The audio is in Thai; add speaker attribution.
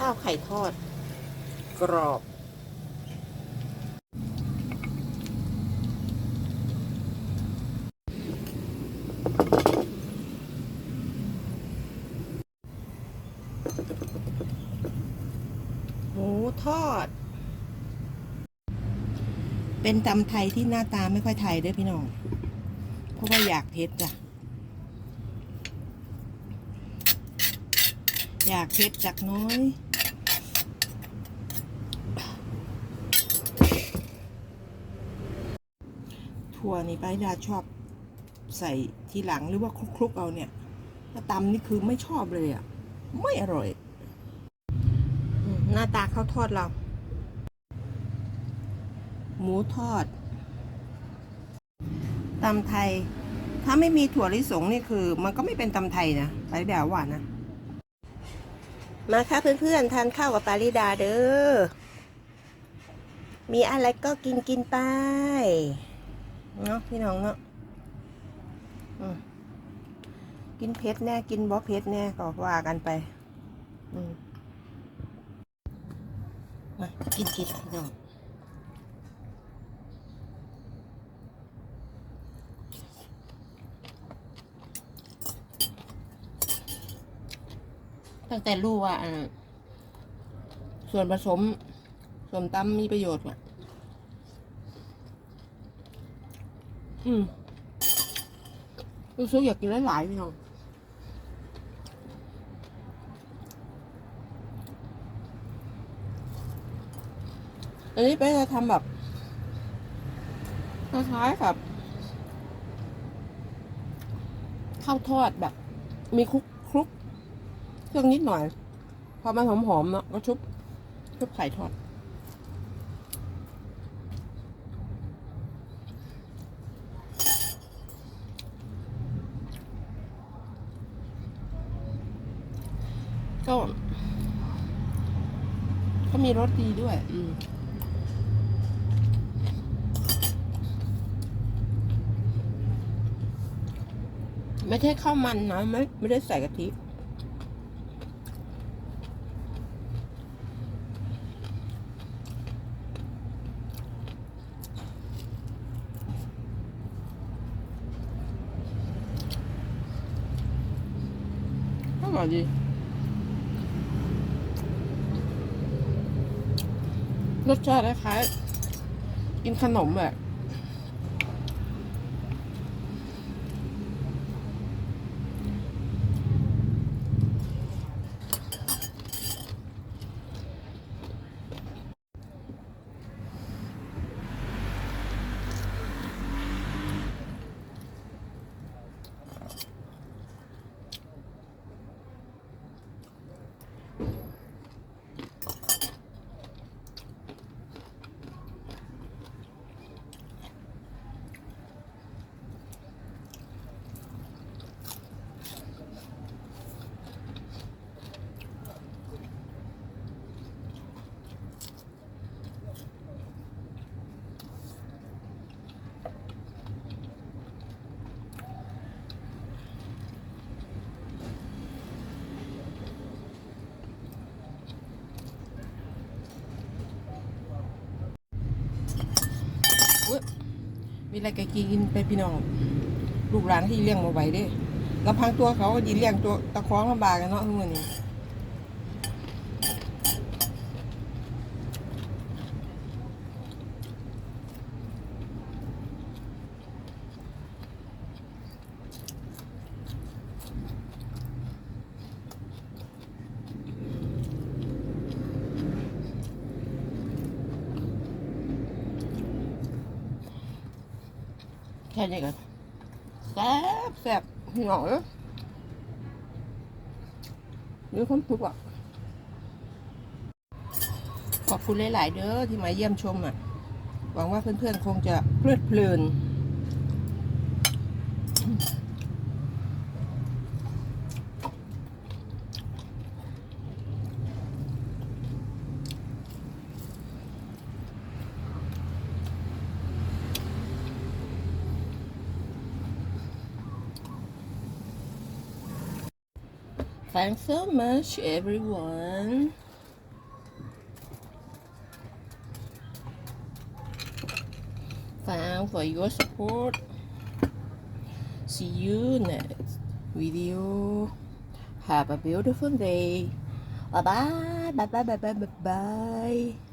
Speaker 1: ข้าวไข่ทอด กรอบ หมูทอด เป็นตำไทยที่หน้าตาไม่ค่อยไทยด้วยพี่น้อง เพราะว่าอยากเผ็ดจ้ะ อยากเผ็ดจักน้อยถั่วนี่ไปดาชอบใส่ทีหลังหรือว่าคลุกๆเอาเนี่ยถ้าตำนี่คือไม่ชอบเลยอะ ไม่อร่อย หน้าตาข้าวทอดเรา หมูทอดตำไทย ถ้าไม่มีถั่วลิสงนี่คือ มันก็ไม่เป็นตำไทยนะไปเดี๋ยวว่านะ มาค่ะเพื่อนๆ ทานข้าวกับปาริดาเด้อ มีอะไรก็กินกินไป เนาะพี่น้องเนาะกินเผ็ดแน่ กินบ่เผ็ดแน่ ก็ว่ากันไป อืมมากินกินพี่น้อง ตั้งแต่รู้ว่าอ่าส่วนผสมส่วนตำมีประโยชน์อะ อืมรู้สึกอยากกินหลายๆพี่น้องอันนี้ไปจะทำแบบคล้ายๆกับข้าวทอดแบบ มีคุก เครื่องนิดหน่อย พอมันหอมๆเนาะก็ชุบ ชุบไข่ทอด ก็ก็มีรสดีด้วย อืมไม่ใช่ข้าวมันนะไม่ไม่ได้ใส่กะทิ อ ร่อยดีรสชาติคล้ายกินขนมแบบ มีอะไรก็กินไปพี่น้อง ลูกหลานที่เลี้ยงมาไหวเด้ลำพังตัวเขาก็ดีเลี้ยงตัวตะคองลำบากกันเนาะทุกวันนี้ แค่นี้กันแซ่บแซ่บพี่น้องเอ้ยความสุขอะขอบคุณหลาย ๆ เด้อที่มาเยี่ยมชมอะ หวังว่าเพื่อน ๆ คงจะเพลิดเพลิน Thanks so much, everyone. Thanks for your support. See you next video. Have a beautiful day. Bye bye. Bye bye. Bye bye. Bye bye.